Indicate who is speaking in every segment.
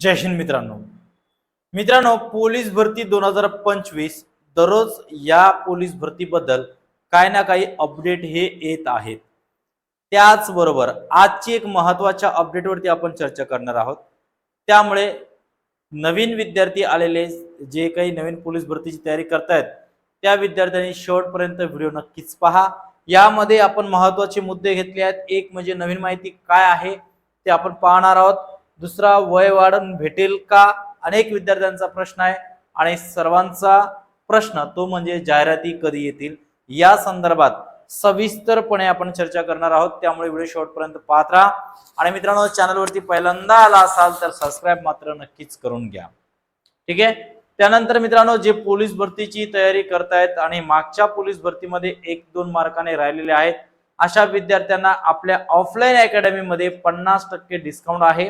Speaker 1: जय हिंद मित्रांनो. मित्रांनो पोलीस भरती दोन हजार पंचवीस दररोज या पोलीस भरतीबद्दल काही ना काही अपडेट हे येत आहेत. त्याचबरोबर आजची एक महत्त्वाच्या अपडेटवरती आपण चर्चा करणार आहोत. त्यामुळे नवीन विद्यार्थी आलेले जे काही नवीन पोलीस भरतीची तयारी करतायत त्या विद्यार्थ्यांनी शेवटपर्यंत व्हिडिओ नक्कीच पहा. यामध्ये आपण महत्त्वाचे मुद्दे घेतले आहेत. एक म्हणजे नवीन माहिती काय आहे ते आपण पाहणार आहोत. दुसरा वय वाढून भेटेल का? अनेक विद्यार्थ्यांचा प्रश्न आहे. आणि सर्वांचा प्रश्न तो म्हणजे जाहिराती कधी येतील? या संदर्भात सविस्तरपणे आपण चर्चा करणार आहोत. त्यामुळे व्हिडिओ शेवटपर्यंत पाहत राहा. आणि मित्रांनो चॅनलवरती पहिल्यांदा आला असाल तर सबस्क्राईब मात्र नक्कीच करून घ्या. ठीक आहे? त्यानंतर मित्रांनो जे पोलीस भरतीची तयारी करतायत आणि मागच्या पोलीस भरतीमध्ये एक दोन मार्काने राहिलेले आहेत अशा विद्यार्थ्यांना आपल्या ऑफलाईन अकॅडमीमध्ये पन्नास टक्के डिस्काउंट आहे.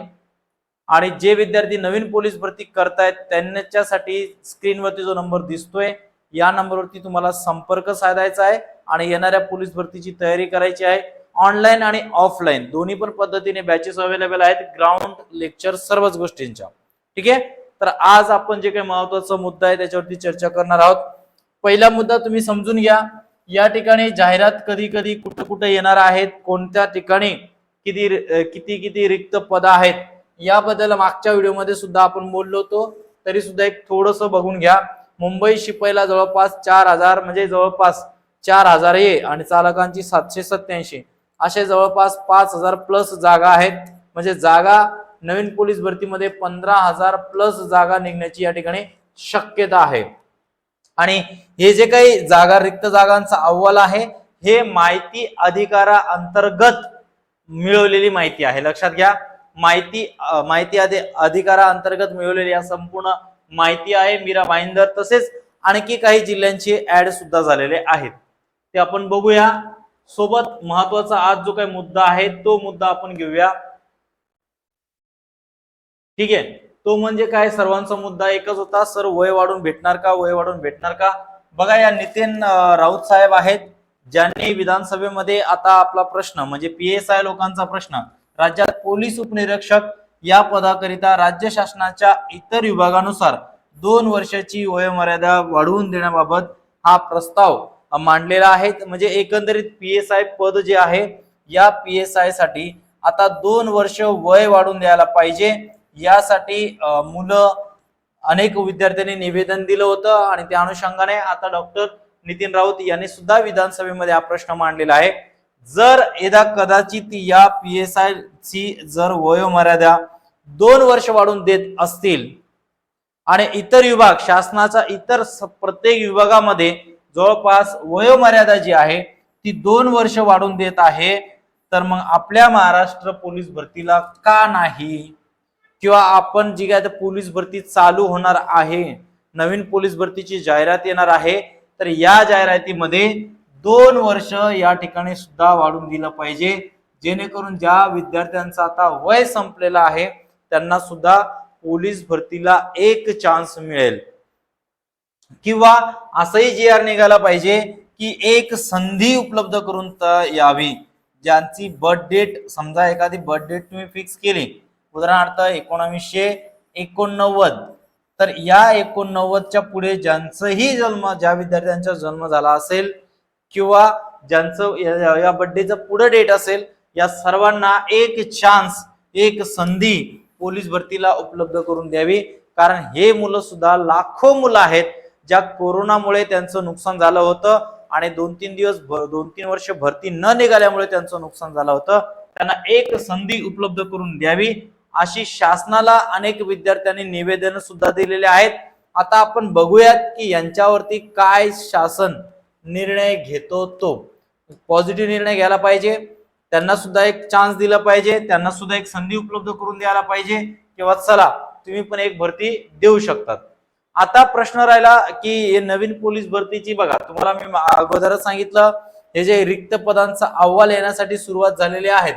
Speaker 1: आणि जे विद्यार्थी नवीन पोलीस भरती करतायत त्यांच्यासाठी स्क्रीनवरती जो नंबर दिसतोय या नंबरवरती तुम्हाला संपर्क साधायचा आहे आणि येणाऱ्या पोलीस भरतीची तयारी करायची आहे. ऑनलाईन आणि ऑफलाईन दोन्ही पण पद्धतीने बॅचेस अवेलेबल आहेत. ग्राउंड लेक्चर सर्वच गोष्टींच्या. ठीक आहे? तर आज आपण जे काही महत्त्वाचा मुद्दा आहे त्याच्यावरती चर्चा करणार आहोत. पहिला मुद्दा तुम्ही समजून घ्या. या ठिकाणी जाहिरात कधी कधी कुठं कुठं येणार आहेत कोणत्या ठिकाणी किती किती किती रिक्त पद आहेत? याबद्दल मागच्या व्हिडिओमध्ये सुद्धा आपण बोललो होतो. तरी सुद्धा एक थोडस बघून घ्या. मुंबई शिपाईला जवळपास चार हजार म्हणजे जवळपास चार हजार ये आणि चालकांची सातशे सत्याऐंशी असे जवळपास पाच हजार प्लस जागा आहेत. म्हणजे जागा नवीन पोलीस भरतीमध्ये पंधरा हजार प्लस जागा निघण्याची या ठिकाणी शक्यता आहे. आणि हे जे काही जागा रिक्त जागांचा अहवाल आहे हे माहिती अधिकारा अंतर्गत मिळवलेली माहिती आहे. लक्षात घ्या. माहिती माहिती अधि अधिकारा अंतर्गत मिळवलेली या संपूर्ण माहिती आहे मीरा भाईंदर तसेच आणखी काही जिल्ह्यांचे ऍड सुद्धा झालेले आहेत. ते आपण बघूया. सोबत महत्त्वाचा आज जो काही मुद्दा आहे तो मुद्दा आपण घेऊया. ठीक आहे. तो म्हणजे काय? सर्वांचा मुद्दा एकच होता. सर वय वाढून भेटणार का? वय वाढून भेटणार का? बघा या नितीन राऊत साहेब आहेत ज्यांनी विधानसभेमध्ये आता आपला प्रश्न म्हणजे पी लोकांचा प्रश्न राज्यात पोलीस उपनिरीक्षक या पदाकरिता राज्य शासनाच्या इतर विभागानुसार दोन वर्षाची वयोमर्यादा वाढवून देण्याबाबत हा प्रस्ताव मांडलेला आहे. म्हणजे एकंदरीत पी एस आय पद जे आहे या पी एस आयसाठी आता दोन वर्ष वय वाढून द्यायला पाहिजे. यासाठी मुलं अनेक विद्यार्थ्यांनी निवेदन दिलं होतं आणि त्या अनुषंगाने आता डॉक्टर नितीन राऊत यांनी सुद्धा विधानसभेमध्ये हा प्रश्न मांडलेला आहे. जर यदा कदाचित या पी एस आय ची जर वयोमर्यादा दोन वर्ष वाढून देत असतील आणि इतर विभाग शासनाचा इतर स- प्रत्येक विभागामध्ये जवळपास वयोमर्यादा जी आहे ती दोन वर्ष वाढून देत आहे तर मग आपल्या महाराष्ट्र पोलीस भरतीला का नाही? किंवा आपण जी काय आता पोलीस भरती चालू होणार आहे नवीन पोलीस भरतीची जाहिरात येणार आहे तर या जाहिरातीमध्ये दोन वर्ष या ठिकाणी सुद्धा वाढून दिलं पाहिजे. जेणेकरून ज्या विद्यार्थ्यांचा आता वय संपलेलं आहे त्यांना सुद्धा पोलीस भरतीला एक चान्स मिळेल. किंवा असंही जे आर निघाला पाहिजे की एक संधी उपलब्ध करून यावी. ज्यांची बर्थ डेट समजा एखादी बर्थ डेट तुम्ही फिक्स केली. उदाहरणार्थ एकोणावीसशे एकोणनव्वद. तर या एकोणनव्वदच्या पुढे ज्यांचंही जन्म ज्या विद्यार्थ्यांचा जन्म झाला असेल किंवा ज्यांचं या- या बर्थडेचं पुढे डेट असेल या सर्वांना एक चान्स एक संधी पोलीस भरतीला उपलब्ध करून द्यावी. कारण हे मुलं सुद्धा लाखो मुलं आहेत ज्या कोरोनामुळे त्यांचं नुकसान झालं होतं आणि दोन तीन दिवस भ- दोन तीन वर्ष भरती न निघाल्यामुळे त्यांचं नुकसान झालं होतं. त्यांना एक संधी उपलब्ध करून द्यावी. अशी शासनाला अनेक विद्यार्थ्यांनी निवेदन सुद्धा दिलेले आहेत. आता आपण बघूयात की यांच्यावरती काय शासन निर्णय घेतो तो. पॉझिटिव्ह निर्णय घ्यायला पाहिजे. त्यांना सुद्धा एक चान्स दिला पाहिजे. त्यांना सुद्धा एक संधी उपलब्ध करून द्यायला पाहिजे. किंवा चला तुम्ही पण एक भरती देऊ शकतात. आता प्रश्न राहिला की हे नवीन पोलीस भरतीची बघा तुम्हाला मी मा- अगोदरच सांगितलं हे जे रिक्त पदांचा अहवाल येण्यासाठी सुरुवात झालेली आहेत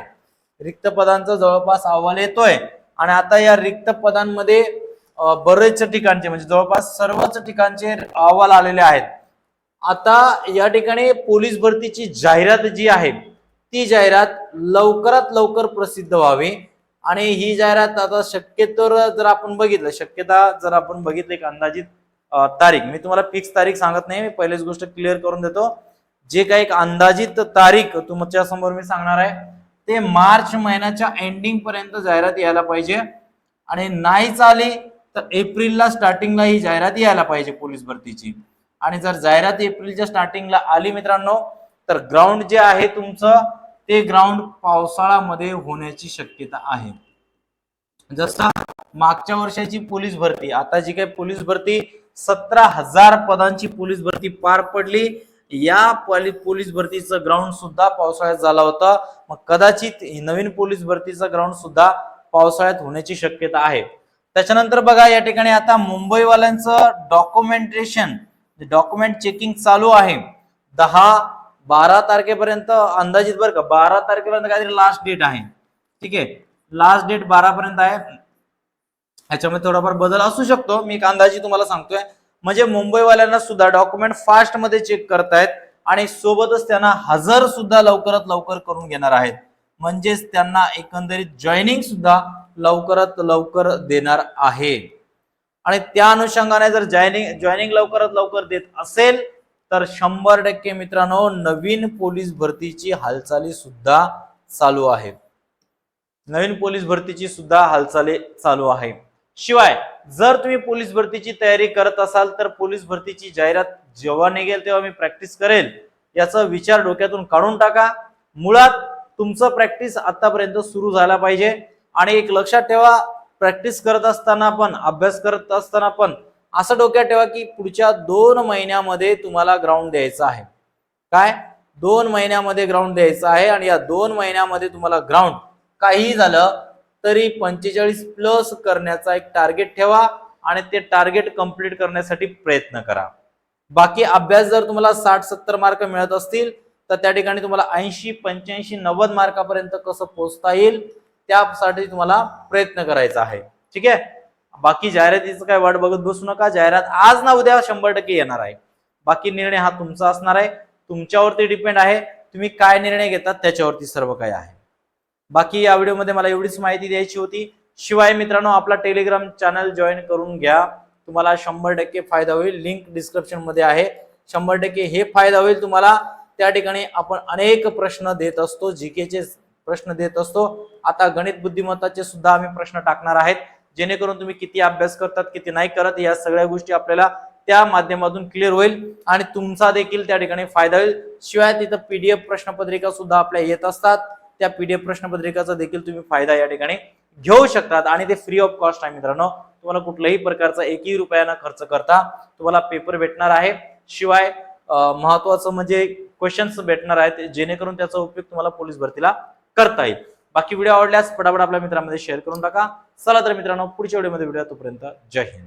Speaker 1: रिक्त पदांचा जवळपास अहवाल येतोय. आणि आता या रिक्त पदांमध्ये बरेच ठिकाणचे म्हणजे जवळपास सर्वच ठिकाणचे अहवाल आलेले आहेत. आता या ठिकाणी पोलीस भरतीची जाहिरात जी आहे ती जाहिरात लवकरात लवकर प्रसिद्ध व्हावी. आणि ही जाहिरात आता शक्यतो जर आपण बघितलं शक्यता जर आपण बघितलं एक अंदाजित तारीख. मी तुम्हाला फिक्स तारीख सांगत नाही मी पहिलीच गोष्ट क्लिअर करून देतो. जे काही एक अंदाजित तारीख तुमच्यासमोर मी सांगणार आहे ते मार्च महिन्याच्या एंडिंग पर्यंत जाहिरात यायला पाहिजे. आणि नाही चाली तर एप्रिलला स्टार्टिंगला ही जाहिरात यायला पाहिजे पोलीस भरतीची. आणि जर जाहिरात एप्रिलच्या स्टार्टिंगला आली मित्रांनो तर ग्राउंड जे आहे तुमचं ते ग्राउंड पावसाळ्यामध्ये होण्याची शक्यता आहे. जसा मागच्या वर्षाची पोलीस भरती आता जी काही पोलीस भरती सतरा हजार पदांची पोलीस भरती पार पडली. या पोलीस भरतीचं ग्राउंड सुद्धा पावसाळ्यात झाला होता. मग कदाचित नवीन पोलीस भरतीचं ग्राउंड सुद्धा पावसाळ्यात होण्याची शक्यता आहे. त्याच्यानंतर बघा या ठिकाणी आता मुंबईवाल्यांचं डॉक्युमेंटेशन डॉक्युमेंट चेकिंग चालू आहे. दहा बारा तारखेपर्यंत अंदाजित बरं का बारा तारखेपर्यंत काहीतरी लास्ट डेट आहे. ठीक आहे? लास्ट डेट बारा पर्यंत आहे. ह्याच्यामध्ये थोडाफार बदल असू शकतो. मी एक अंदाजी तुम्हाला सांगतोय. म्हणजे मुंबईवाल्यांना सुद्धा डॉक्युमेंट फास्टमध्ये चेक करतायत आणि सोबतच त्यांना हजर सुद्धा लवकरात लवकर करून घेणार आहेत. म्हणजेच त्यांना एकंदरीत जॉईनिंग सुद्धा लवकरात लवकर देणार आहे. आणि त्या अनुषंगाने जर जॉईनिंग जॉईनिंग लवकरात लवकर देत असेल तर शंभर टक्के मित्रांनो नवीन पोलीस भरतीची हालचाली सुद्धा चालू आहे. नवीन पोलीस भरतीची सुद्धा हालचाली चालू आहे. शिवाय जर तुम्ही पोलीस भरतीची तयारी करत असाल तर पोलीस भरतीची जाहिरात जेव्हा निघेल तेव्हा मी प्रॅक्टिस करेल. याचा विचार डोक्यातून काढून टाका. मुळात तुमचं प्रॅक्टिस आतापर्यंत सुरू झाला पाहिजे. आणि एक लक्षात ठेवा प्रॅक्टिस करत असताना पण अभ्यास करत असताना पण असं डोक्यात ठेवा की पुढच्या दोन महिन्यामध्ये तुम्हाला ग्राउंड द्यायचं आहे. काय? दोन महिन्यामध्ये ग्राउंड द्यायचं आहे आणि या दोन महिन्यामध्ये तुम्हाला ग्राउंड काहीही झालं तरी पंचेचाळीस प्लस करण्याचा एक टार्गेट ठेवा आणि ते टार्गेट कंप्लीट करण्यासाठी प्रयत्न करा. बाकी अभ्यास जर तुम्हाला साठ सत्तर मार्क मिळत असतील तर त्या ठिकाणी तुम्हाला ऐंशी पंच्याऐंशी नव्वद मार्कापर्यंत कसं पोहोचता येईल? त्यासाठी तुम्हाला प्रयत्न करायचा आहे. ठीक आहे? बाकी जाहिरातीचं काय वाट बघत बसू नका. जाहिरात आज ना उद्या शंभर टक्के येणार आहे. बाकी निर्णय हा तुमचा असणार आहे. तुमच्यावरती डिपेंड आहे. तुम्ही काय निर्णय घेतात त्याच्यावरती सर्व काही आहे. बाकी या व्हिडिओमध्ये मला एवढीच माहिती द्यायची होती. शिवाय मित्रांनो आपला टेलिग्राम चॅनल जॉईन करून घ्या. तुम्हाला शंभर टक्के फायदा होईल. लिंक डिस्क्रिप्शनमध्ये आहे. शंभर टक्के हे फायदा होईल तुम्हाला. त्या ठिकाणी आपण अनेक प्रश्न देत असतो. जीकेचे प्रश्न देत असतो. आता गणित बुद्धिमत्ताचे सुद्धा आम्ही प्रश्न टाकणार आहेत. जेणेकरून तुम्ही किती अभ्यास करतात किती नाही करत या सगळ्या गोष्टी आपल्याला त्या माध्यमातून क्लिअर होईल आणि तुमचा देखील त्या ठिकाणी फायदा होईल. शिवाय तिथं पीडीएफ प्रश्नपत्रिका सुद्धा आपल्या येत असतात. त्या पीडीएफ प्रश्नपत्रिकाचा देखील तुम्ही फायदा या ठिकाणी घेऊ शकतात. आणि ते फ्री ऑफ कॉस्ट आहे मित्रांनो. तुम्हाला कुठल्याही प्रकारचा एकही रुपयानं खर्च करता तुम्हाला पेपर भेटणार आहे. शिवाय महत्वाचं म्हणजे क्वेश्चन्स भेटणार आहेत. जेणेकरून त्याचा उपयोग तुम्हाला पोलीस भरतीला करता येईल. बाकी व्हिडिओ आवडल्यास पटापट आपल्या मित्रांमध्ये शेअर करून टाका. चला तर मित्रांनो पुढच्या व्हिडिओमध्ये भेटूया तोपर्यंत जय हिंद.